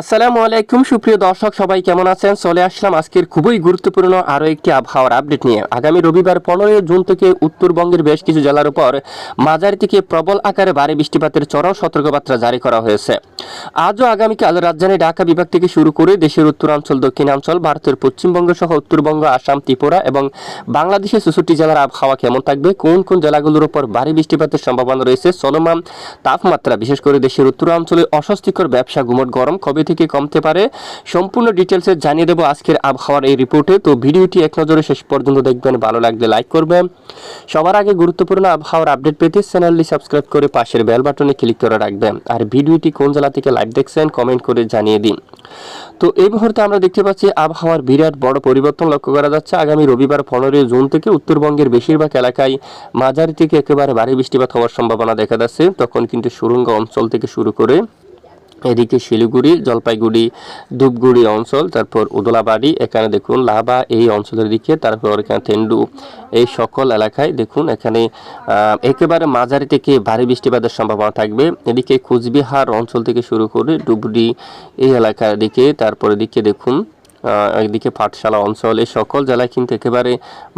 আসসালামু আলাইকুম, সুপ্রিয় দর্শক, সবাই কেমন আছেন? চলে আসলাম আজকের খুবই গুরুত্বপূর্ণ আরও একটি আবহাওয়ার আপডেট নিয়ে। আগামী রবিবার পনেরোই জুন থেকে উত্তরবঙ্গের বেশ কিছু জেলার উপর মাঝারি থেকে প্রবল আকারে ভারী বৃষ্টিপাতের চরম সতর্কবার্তা জারি করা হয়েছে। আজও আগামীকাল রাজধানী ঢাকা বিভাগ থেকে শুরু করে দেশের উত্তরাঞ্চল, দক্ষিণাঞ্চল, ভারতের পশ্চিমবঙ্গ সহ উত্তরবঙ্গ, আসাম, ত্রিপুরা এবং বাংলাদেশের চৌষট্টি জেলার আবহাওয়া কেমন থাকবে, কোন কোন জেলাগুলোর উপর ভারী বৃষ্টিপাতের সম্ভাবনা রয়েছে, চলমান তাপমাত্রা, বিশেষ করে দেশের উত্তরাঞ্চলে অস্বস্তিকর ব্যবসা, গুমট গরম, কবে থেকে কমতে পারে। সম্পূর্ণ ডিটেলসে জানিয়ে দেবো আজকের আবহাওয়ার এই রিপোর্টে তো ভিডিওটি এক নজরে শেষ পর্যন্ত দেখবেন, ভালো লাগলে লাইক করবেন। সবার আগে গুরুত্বপূর্ণ আবহাওয়ার আপডেট পেতে চ্যানেলটি সাবস্ক্রাইব করে পাশের বেল বাটনে ক্লিক করে রাখবেন। আর ভিডিওটি কোন জেলা থেকে লাইভ দেখছেন কমেন্ট করে জানিয়ে দিন। তো এই মুহূর্তে আমরা দেখতে পাচ্ছি আবহাওয়ার বিরাট বড় পরিবর্তন লক্ষ্য করা যাচ্ছে। আগামী রবিবার পনেরোই জুন থেকে উত্তরবঙ্গের বেশিরভাগ এলাকায় মাঝারি থেকে একেবারে ভারী বৃষ্টিপাত হওয়ার সম্ভাবনা দেখা যাচ্ছে। তখন কিন্তু সুরঙ্গ অঞ্চল থেকে শুরু করে এদিকে শিলিগুড়ি, জলপাইগুড়ি, ধূপগুড়ি অঞ্চল, তারপর উদলাবাড়ি, এখানে দেখুন লাভা, এই অঞ্চলের দিকে, তারপর এখানে তেন্ডু এই সকল এলাকায় দেখুন এখানে একেবারে মাঝারি থেকে ভারী বৃষ্টিপাতের সম্ভাবনা থাকবে। এদিকে কুচবিহার অঞ্চল থেকে শুরু করে ডুবডি এই এলাকার দিকে, তারপর এদিকে দেখুন একদিকে পাঠশালা অঞ্চল, এই সকল জেলায় কিন্তু একেবারে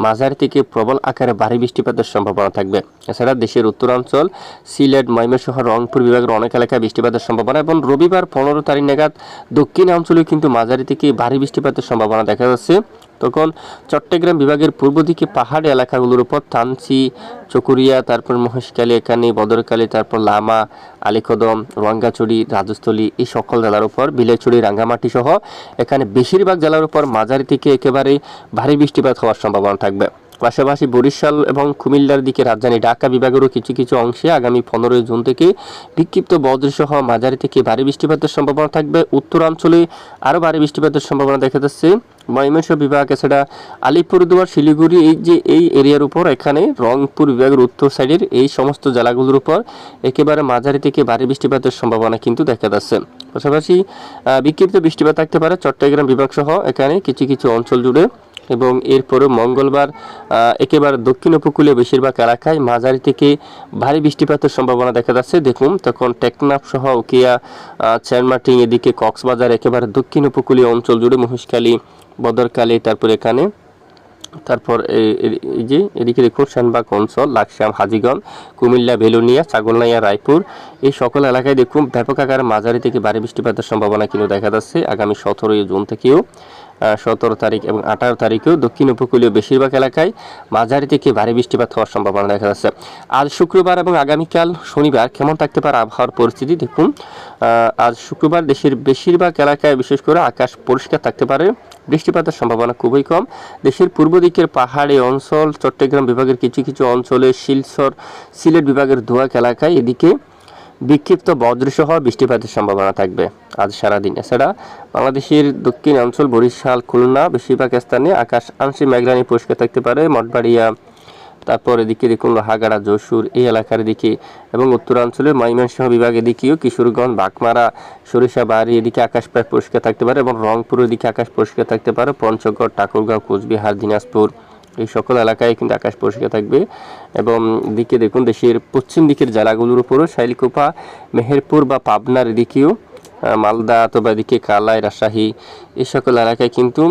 মাঝারি থেকে প্রবল আকারে ভারী বৃষ্টিপাতের সম্ভাবনা থাকবে। এছাড়া দেশের উত্তরাঞ্চল, সিলেট, ময়মনসিংহ, রংপুর বিভাগের অনেক এলাকায় বৃষ্টিপাতের সম্ভাবনা এবং রবিবার পনেরো তারিখ নাগাদ দক্ষিণ অঞ্চলে কিন্তু মাঝারি থেকে ভারী বৃষ্টিপাতের সম্ভাবনা দেখা যাচ্ছে। তখন চট্টগ্রাম বিভাগের পূর্ব দিকে পাহাড়ি এলাকাগুলোর উপর থানচি, চকুরিয়া, তারপর মহেশকালী এখানে বদরকালী তারপর লামা, আলিকদম রঙ্গাচুরি রাজস্থলী, এই সকল জেলার উপর বিলেচুরি, রাঙ্গামাটি সহ এখানে বেশিরভাগ জেলার উপর মাঝারি থেকে একেবারে ভারী বৃষ্টিপাত হওয়ার সম্ভাবনা থাকবে। পাশাপাশি বরিশাল এবং কুমিল্লার দিকে রাজধানী ঢাকা বিভাগেরও কিছু কিছু অংশে আগামী পনেরোই জুন থেকে বিক্ষিপ্ত বজ্রসহ মাঝারি থেকে ভারী বৃষ্টিপাতের সম্ভাবনা থাকবে। উত্তরাঞ্চলে আরও ভারী বৃষ্টিপাতের সম্ভাবনা দেখা যাচ্ছে। ময়মনসিংহ বিভাগ, এছাড়া আলিপুরদুয়ার শিলিগুড়ি, এই যে এই এরিয়ার উপর, এখানে রংপুর বিভাগের উত্তর সাইডের এই সমস্ত জেলাগুলোর উপর একেবারে মাঝারি থেকে ভারী বৃষ্টিপাতের সম্ভাবনা কিন্তু দেখা যাচ্ছে। পাশাপাশি বিক্ষিপ্ত বৃষ্টিপাত থাকতে পারে চট্টগ্রাম বিভাগ সহ এখানে কিছু কিছু অঞ্চল জুড়ে। এবং এরপরে মঙ্গলবার একেবারে দক্ষিণ উপকূলে বেশিরভাগ এলাকায় মাঝারি থেকে ভারী বৃষ্টিপাতের সম্ভাবনা দেখা যাচ্ছে। দেখুন তখন টেকনাফ সহ উকিয়া আহ, চ্যানমার্টিং এদিকে কক্সবাজার একেবারে দক্ষিণ উপকূলীয় অঞ্চল জুড়ে মহেশখালী বদরকালী তারপর এখানে তারপর এই যে এদিকে দেখুন শানবাগ অঞ্চল লাকসাম হাজিগঞ্জ কুমিল্লা বেলুনিয়া ছাগলনাইয়া রায়পুর এই সকল এলাকায় দেখুন ব্যাপক আকারে মাঝারি থেকে ভারী বৃষ্টিপাতের সম্ভাবনা কিন্তু দেখা যাচ্ছে। আগামী সতেরোই জুন থেকেও সতেরো তারিখ এবং আঠারো তারিখেও দক্ষিণ উপকূলীয় বেশিরভাগ এলাকায় মাঝারি থেকে ভারী বৃষ্টিপাত হওয়ার সম্ভাবনা দেখা যাচ্ছে। আজ শুক্রবার এবং আগামীকাল শনিবার কেমন থাকতে পারে আবহাওয়ার পরিস্থিতি? দেখুন আজ শুক্রবার দেশের বেশিরভাগ এলাকায় বিশেষ করে আকাশ পরিষ্কার থাকতে পারে। বৃষ্টিপাতের সম্ভাবনা খুবই কম। দেশের পূর্ব দিকের পাহাড়ি অঞ্চল, চট্টগ্রাম বিভাগের কিছু কিছু অঞ্চলে শিলচর, সিলেট বিভাগের দোয়াক এলাকায় এদিকে বিক্ষিপ্ত বজ্রসহ বৃষ্টিপাতের সম্ভাবনা থাকবে। আজ সারাদিন। এছাড়া বাংলাদেশের দক্ষিণ অঞ্চল বরিশাল, খুলনা, বেশিরভাগ স্থানে আকাশ আংশিক মেঘলানি পরিষ্কার থাকতে পারে। মঠবাড়িয়া, তারপর এদিকে দেখুন লোহাগাড়া, যশোর এই এলাকার দিকে এবং উত্তরাঞ্চলের ময়মনসিংহ বিভাগ এদিকেও কিশোরগঞ্জ বাগমারা সরিষাবাড়ি এদিকে আকাশ প্রায় পরিষ্কার থাকতে পারে এবং রংপুরের দিকে আকাশ পরিষ্কার থাকতে পারে। পঞ্চগড়, ঠাকুরগাঁও, কোচবিহার, দিনাজপুর। এই সকল এলাকায় কিন্তু আকাশ পরিষ্কার থাকবে এবং দিকে দেখুন দেশের পশ্চিম দিকের জেলাগুলোর উপরও শাইলকুপা, মেহেরপুর বা পাবনার দিকেও মালদা অথবা এদিকে কালাই, রাজশাহী এই সকল এলাকায় কিন্তু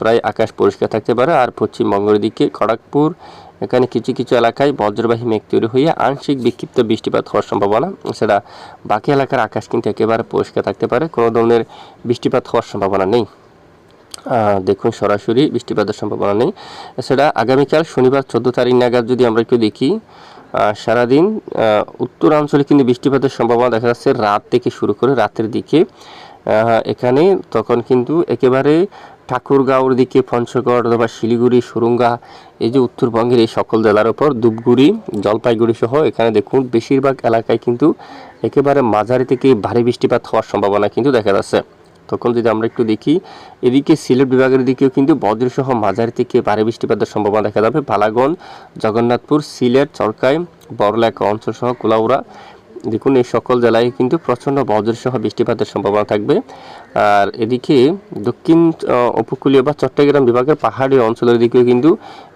প্রায় আকাশ পরিষ্কার থাকতে পারে। আর পশ্চিমবঙ্গের দিকে খড়গপুর, এখানে কিছু কিছু এলাকায় বজ্রবাহী মেঘ তৈরি হয়ে আংশিক বিক্ষিপ্ত বৃষ্টিপাত হওয়ার সম্ভাবনা। এছাড়া বাকি এলাকার আকাশ কিন্তু একেবারে পরিষ্কার থাকতে পারে। কোনো ধরনের বৃষ্টিপাত হওয়ার সম্ভাবনা নেই। দেখুন, সরাসরি বৃষ্টিপাতের সম্ভাবনা নেই। এছাড়া আগামীকাল শনিবার চোদ্দ তারিখ নাগাদ যদি আমরা একটু দেখি সারাদিন উত্তরাঞ্চলে কিন্তু বৃষ্টিপাতের সম্ভাবনা দেখা যাচ্ছে রাত থেকে শুরু করে রাতের দিকে। এখানে তখন কিন্তু একেবারে ঠাকুরগাঁওর দিকে, পঞ্চগড় অথবা শিলিগুড়ি, সুরুঙ্গা, এই যে উত্তরবঙ্গের এই সকল জেলার ওপর ধূপগুড়ি, জলপাইগুড়ি সহ এখানে দেখুন, বেশিরভাগ এলাকায় কিন্তু একেবারে মাঝারি থেকে ভারী বৃষ্টিপাত হওয়ার সম্ভাবনা কিন্তু দেখা যাচ্ছে। তখন যদি আমরা একটু দেখি, এদিকে সিলেট বিভাগের দিকেও কিন্তু বজ্রসহ মাঝারি থেকে ভারী বৃষ্টিপাতের সম্ভাবনা দেখা যাবে। বালাগঞ্জ, জগন্নাথপুর, সিলেট, চরকাই বড়লেখা অঞ্চল সহ কুলাউড়া। দেখুন, এই সকল জেলায় কিন্তু প্রচণ্ড বজ্রসহ বৃষ্টিপাতের সম্ভাবনা থাকবে। আর এদিকে দক্ষিণ উপকূলীয় বা চট্টগ্রাম বিভাগের পাহাড়ি অঞ্চলের দিকেও কিন্তু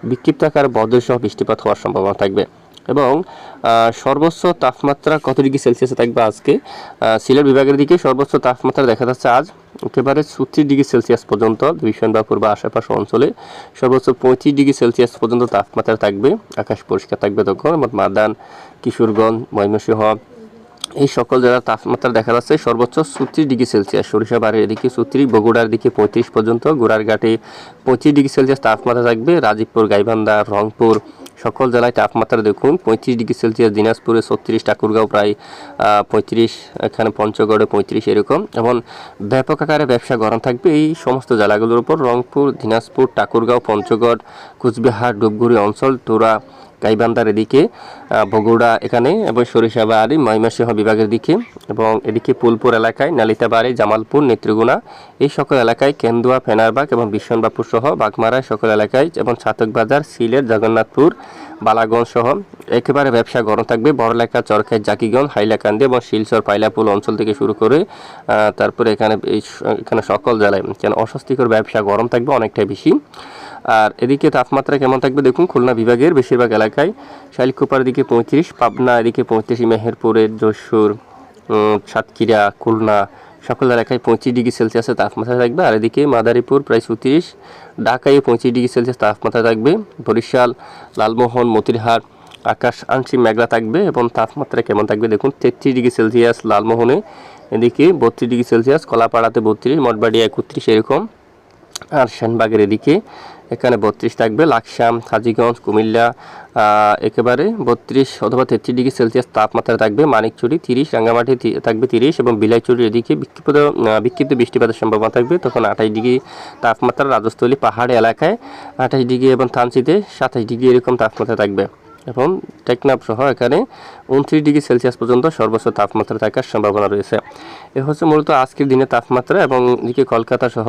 বিক্ষিপ্ত আকার বজ্রসহ বৃষ্টিপাত হওয়ার সম্ভাবনা থাকবে। এবং সর্বোচ্চ তাপমাত্রা কত ডিগ্রি সেলসিয়াসে থাকবে আজকে? সিলেট বিভাগের দিকে সর্বোচ্চ তাপমাত্রা দেখা যাচ্ছে আজ একেবারে ছত্রিশ ডিগ্রি সেলসিয়াস পর্যন্ত বিশ্বনবাপুর বা আশেপাশে অঞ্চলে। সর্বোচ্চ পঁয়ত্রিশ ডিগ্রি সেলসিয়াস পর্যন্ত তাপমাত্রা থাকবে। আকাশ পরিষ্কার থাকবে তখন, এবং মাদান, কিশোরগঞ্জ, ময়মনসিংহ এই সকল জেলার তাপমাত্রা দেখা যাচ্ছে সর্বোচ্চ ছত্রিশ ডিগ্রি সেলসিয়াস। সরিষাবাড়ির এদিকে ছত্রিশ, বগুড়ার দিকে পঁয়ত্রিশ পর্যন্ত, গোড়ারঘাটে পঁয়ত্রিশ ডিগ্রি সেলসিয়াস তাপমাত্রা থাকবে। রাজীবপুর, গাইবান্ধা, রংপুর সকল জেলায় তাপমাত্রা দেখুন, পঁয়ত্রিশ ডিগ্রি সেলসিয়াস, দিনাজপুরে ছত্রিশ, ঠাকুরগাঁও প্রায় পঁয়ত্রিশ, এখানে পঞ্চগড়ে পঁয়ত্রিশ এরকম। এবং ব্যাপক আকারে ব্যবসা গরম থাকবে এই সমস্ত জেলাগুলোর উপর। রংপুর, দিনাজপুর, ঠাকুরগাঁও, পঞ্চগড়, কুচবিহার, ডুবগুড়ি অঞ্চল, তোরা গাইবান্ধার এদিকে বগুড়া এখানে এবং সরিষাবাড়ি ময়মনসিংহ বিভাগের দিকে এবং এদিকে পুলপুর এলাকায় নালিতাবাড়ি জামালপুর নেত্রগুনা এই সকল এলাকায় কেন্দুয়া, ফেনারবাগ এবং বিশ্বনবাপুর সহ বাগমারায় সকল এলাকায় এবং ছাতকবাজার সিলেট, জগন্নাথপুর, বালাগঞ্জ সহ একেবারে ব্যবসা গরম থাকবে। বড়লেখা চরখাই জাকিগঞ্জ, হাইলাকান্দি এবং শিলচর পাইলাপুল অঞ্চল থেকে শুরু করে তারপরে এখানে এখানে সকল জেলায়। কেন অস্বস্তিকর ব্যবসা গরম থাকবে অনেকটাই বেশি। আর এদিকে তাপমাত্রা কেমন থাকবে দেখুন, খুলনা বিভাগের বেশিরভাগ এলাকায় শাইলকুপার দিকে পঁয়ত্রিশ, পাবনা এদিকে পঁয়ত্রিশ, মেহেরপুরের যশোর সাতক্ষীরা, খুলনা সকল এলাকায় পঁয়ত্রিশ ডিগ্রি সেলসিয়াসের তাপমাত্রা থাকবে। আর এদিকে মাদারীপুর প্রায় চৌত্রিশ ঢাকায় পঁয়ত্রিশ ডিগ্রি সেলসিয়াস তাপমাত্রা থাকবে। বরিশাল, লালমোহন, মতিরহাট, আকাশ আংশিক মেঘলা থাকবে এবং তাপমাত্রা কেমন থাকবে দেখুন, তেত্রিশ ডিগ্রি সেলসিয়াস লালমোহনে, এদিকে বত্রিশ ডিগ্রি সেলসিয়াস কলাপাড়াতে বত্রিশ মঠবাড়ি একত্রিশ এরকম। আর সেনবাগের এদিকে এখানে বত্রিশ থাকবে, লাকসাম, হাজিগঞ্জ, কুমিল্লা একেবারে বত্রিশ অথবা তেত্রিশ ডিগ্রি সেলসিয়াস তাপমাত্রা থাকবে, মানিকচুরি তিরিশ, রাঙ্গামাটি থাকবে তিরিশ এবং বিলাইচুরির এদিকে বিক্ষিপ্ত বিক্ষিপ্ত বৃষ্টিপাতের সম্ভাবনা থাকবে। তখন আঠাশ ডিগ্রি তাপমাত্রা রাজস্থলী পাহাড়ি এলাকায় আঠাশ ডিগ্রি এবং থানচিতে সাতাশ ডিগ্রি এরকম তাপমাত্রা থাকবে এবং টেকনাফ সহ এখানে উনত্রিশ ডিগ্রি সেলসিয়াস পর্যন্ত সর্বোচ্চ তাপমাত্রা থাকার সম্ভাবনা রয়েছে। এ হচ্ছে মূলত আজকের দিনের তাপমাত্রা এবং এদিকে কলকাতা সহ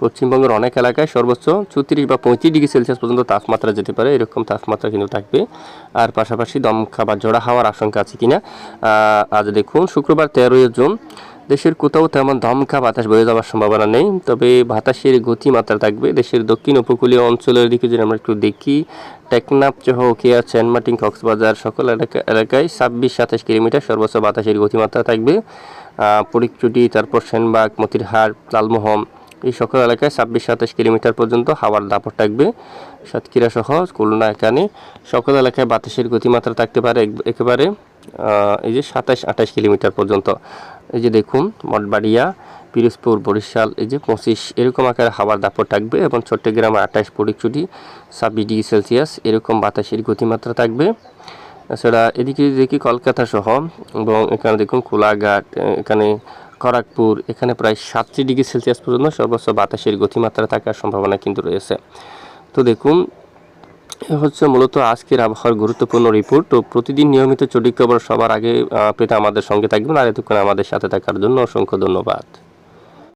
পশ্চিমবঙ্গের অনেক এলাকায় সর্বোচ্চ চৌত্রিশ বা পঁয়ত্রিশ ডিগ্রি সেলসিয়াস পর্যন্ত তাপমাত্রা যেতে পারে, এরকম তাপমাত্রা কিন্তু থাকবে। আর পাশাপাশি দমকা বা জোড়া হওয়ার আশঙ্কা আছে কিনা? আজ দেখুন, শুক্রবার তেরোই জুন, দেশের কোথাও তেমন দমকা বাতাস বয়ে যাওয়ার সম্ভাবনা নেই, তবে বাতাসের গতিমাত্রা থাকবে। দেশের দক্ষিণ উপকূলীয় অঞ্চলের দিকে যদি আমরা একটু দেখি, টেকনাফ সহ কেয়া চেনমাটিং কক্সবাজার সকল এলাকা এলাকায় ছাব্বিশ, সাতাশ কিলোমিটার সর্বোচ্চ বাতাসের গতিমাত্রা থাকবে। পরিকচুটি তারপর সেনবাগ, মতিরহাট, লালমোহন এই সকল এলাকায় ছাব্বিশ, সাতাশ কিলোমিটার পর্যন্ত হাওয়ার দাপট থাকবে। সাতক্ষীরা সহ খুলনা, এখানে সকল এলাকায় বাতাসের গতিমাত্রা থাকতে পারে একেবারে এই যে সাতাশ, আঠাশ কিলোমিটার পর্যন্ত। এই যে দেখুন, মঠবাড়িয়া, পিরোজপুর, বরিশাল, এই যে পঁচিশ, এরকম আকারে হাওয়ার দাপট থাকবে এবং চট্টগ্রামে আঠাশ পরিচুটি ছাব্বিশ ডিগ্রি সেলসিয়াস, এরকম বাতাসের গতিমাত্রা থাকবে। এছাড়া এদিকে দেখি কলকাতা সহ, এবং এখানে দেখুন, কোলাঘাট, এখানে খড়গপুর, এখানে প্রায় সাতটি ডিগ্রি সেলসিয়াস পর্যন্ত সর্বোচ্চ বাতাসের গতিমাত্রা থাকার সম্ভাবনা কিন্তু রয়েছে। তো দেখুন, এ হচ্ছে মূলত আজকের আবহাওয়ার গুরুত্বপূর্ণ রিপোর্ট তো প্রতিদিন নিয়মিত চটি খবর সবার আগে পেতে আমাদের সঙ্গে থাকবেন আর এতক্ষণ আমাদের সাথে থাকার জন্য অসংখ্য ধন্যবাদ।